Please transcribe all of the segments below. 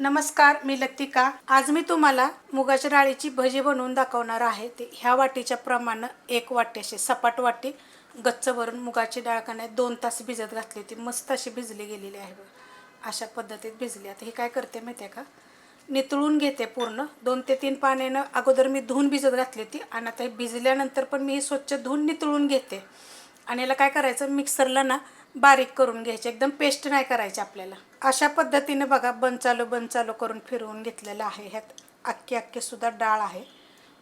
नमस्कार मी लतिका. आज मी तुम्हाला मुगाच्या डाळीची भजी बनवून दाखवणार आहे. ते ह्या वाटीच्या प्रमाणं एक वाटी अशी सपाट वाटी गच्च भरून मुगाची डाळ का नाही दोन तास भिजत घातली होती. मस्त अशी भिजली गेलेली आहे अशा पद्धतीत भिजली. आता ही काय करते माहिती आहे का? नितळून घेते पूर्ण. दोन ते तीन पाण्यानं अगोदर मी धुवून भिजत घातली होती आणि आता हे भिजल्यानंतर पण मी ही स्वच्छ धुवून नितळून घेते. आणि याला काय करायचं? मिक्सरला ना बारीक करून घ्यायचे एकदम पेस्ट नाही करायची आपल्याला. अशा पद्धतीने बघा बनचालो बनचालो करून फिरवून घेतलेलं आहे. ह्यात अख्खी अख्खी सुद्धा डाळ आहे.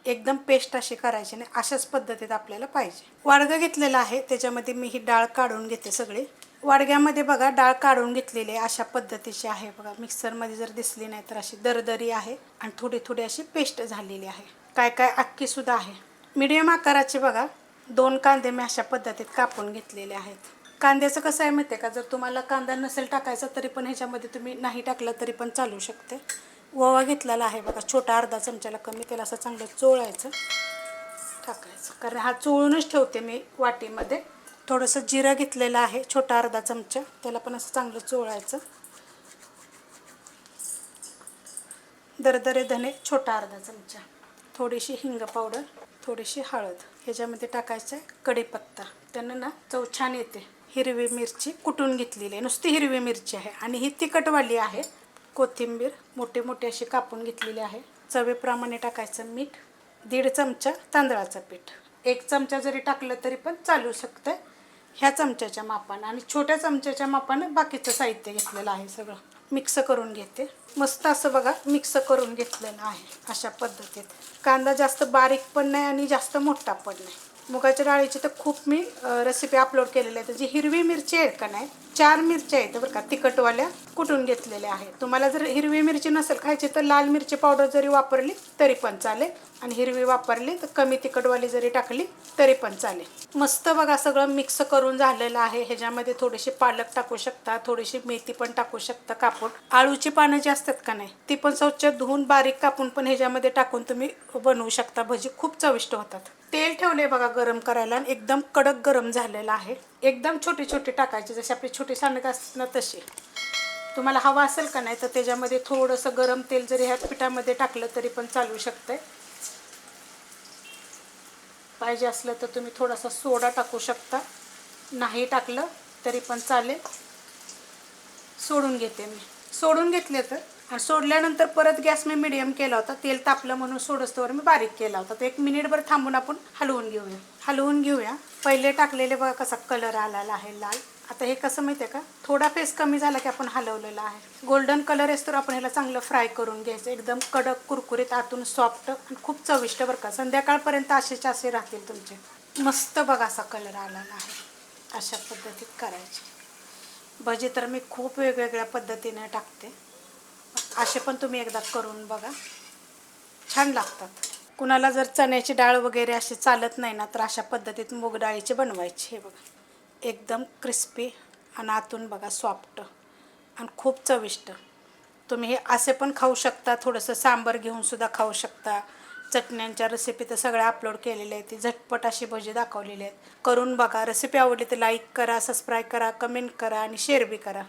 एकदम पेस्ट अशी करायची नाही अशाच पद्धतीत आपल्याला पाहिजे. वाडगं घेतलेलं आहे त्याच्यामध्ये मी ही डाळ काढून घेते सगळी. वाडग्यामध्ये बघा डाळ काढून घेतलेली आहे अशा पद्धतीची आहे. बघा मिक्सरमध्ये जर दिसली नाही तर अशी दरदरी आहे आणि थोडी थोडी अशी पेस्ट झालेली आहे. काय काय अख्खीसुद्धा आहे. मीडियम आकाराचे बघा दोन कांदे मी अशा पद्धतीत कापून घेतलेले आहेत. कांद्याचं कसं आहे माहिती आहे का? जर तुम्हाला कांदा नसेल टाकायचा तरी पण ह्याच्यामध्ये तुम्ही नाही टाकलं तरी पण चालू शकते. ओवा घेतलेला आहे बघा छोटा अर्धा चमच्याला कमी त्याला असं चांगलं चोळायचं टाकायचं. कारण हा चोळूनच ठेवते मी वाटीमध्ये. थोडंसं जिरं घेतलेलं आहे छोटा अर्धा चमचा त्याला पण असं चांगलं चोळायचं. दरदरे धने छोटा अर्धा चमचा. थोडीशी हिंग पावडर थोडीशी हळद ह्याच्यामध्ये टाकायचं आहे कढीपत्ता. त्यानं ना चव छान येते. हिरवी मिरची कुटून घेतलेली आहे. नुसती हिरवी मिरची आहे. आणि ही तिखटवाली आहे. कोथिंबीर मोठे मोठे अशी कापून घेतलेली आहे. चवीप्रमाणे टाकायचं मीठ दीड चमचा तांदळाचं पीठ. एक चमचा जरी टाकलं तरी पण चालू शकतं ह्या चमच्याच्या मापानं. आणि छोट्या चमच्याच्या मापानं बाकीचं साहित्य घेतलेलं आहे सगळं. मिक्स करून घेते. मस्त असं बघा मिक्स करून घेतलेलं आहे अशा पद्धतीत. कांदा जास्त बारीक पण नाही आणि जास्त मोठा पण नाही. मुगाच्या डाळीची तर खूप मी रेसिपी अपलोड केलेली आहे. जी हिरवी मिरची आहेत का नाही चार मिरच्या आहेत बरं का तिखटवाल्या कुटून घेतलेल्या आहेत. तुम्हाला जर हिरवी मिरची नसेल खायची तर लाल मिरची पावडर जरी वापरली तरी पण चालेल. आणि हिरवी वापरली तर कमी तिखटवाली जरी टाकली तरी पण चालेल. मस्त बघा सगळं मिक्स करून झालेलं आहे. ह्याच्यामध्ये थोडीशी पालक टाकू शकता थोडीशी मेथी पण टाकू शकता कापून. आळूची पानं जी असतात का नाही ती पण स्वच्छ धुवून बारीक कापून पण ह्याच्यामध्ये टाकून तुम्ही बनवू शकता. भजी खूप चविष्ट होतात. तेल ठेवले बघा गरम करायला आणि एकदम कडक गरम झालेलं आहे. एकदम छोटी छोटी टाकायची जशी आपली छोटी सांडग असतात ना तसे. तुम्हाला हवा असेल का नाही तर त्याच्यामध्ये थोडंसं गरम तेल जरी ह्या पिठामध्ये टाकलं तरी पण चालू शकतंय. पाहिजे असलं तर तुम्ही थोडासा सोडा टाकू शकता. नाही टाकलं तरी पण चालेल. सोडून घेते मी. सोडून घेतले तर आणि सोडल्यानंतर परत गॅस मी मिडियम केला होता. तेल तापलं म्हणून सोडस्तोवर मी बारीक केला होता. तर एक मिनिटभर थांबून आपण हलवून घेऊया. हलवून घेऊया. पहिले टाकलेले बघा कसा कलर आलेला आहे लाल. आता हे कसं माहिती आहे का? थोडा फेस कमी झाला की आपण हलवलेला आहे. गोल्डन कलर असतो आपण ह्याला चांगलं फ्राय करून घ्यायचं. एकदम कडक कुरकुरीत आतून सॉफ्ट आणि खूप चविष्ट बरं का. संध्याकाळपर्यंत असेच असे राहतील तुमचे. मस्त बघा असा कलर आलेला आहे. अशा पद्धतीत करायचे. भजी तर मी खूप वेगवेगळ्या पद्धतीने टाकते. असे पण तुम्ही एकदा करून बघा. छान लागतात. कुणाला जर चण्याची डाळ वगैरे अशी चालत नाही ना तर अशा पद्धतीत मूग डाळीचे बनवायचे. हे बघा. एकदम क्रिस्पी आणि आतून बघा सॉफ्ट आणि खूप चविष्ट. तुम्ही हे असे पण खाऊ शकता. थोडंसं सांबर घेऊनसुद्धा खाऊ शकता. चटण्यांच्या रेसिपी तर सगळ्या अपलोड केलेल्या आहेत. ती झटपट अशी भजी दाखवलेली आहेत. करून बघा. रेसिपी आवडली तर लाईक करा सबस्क्राईब करा कमेंट करा आणि शेअर बी करा.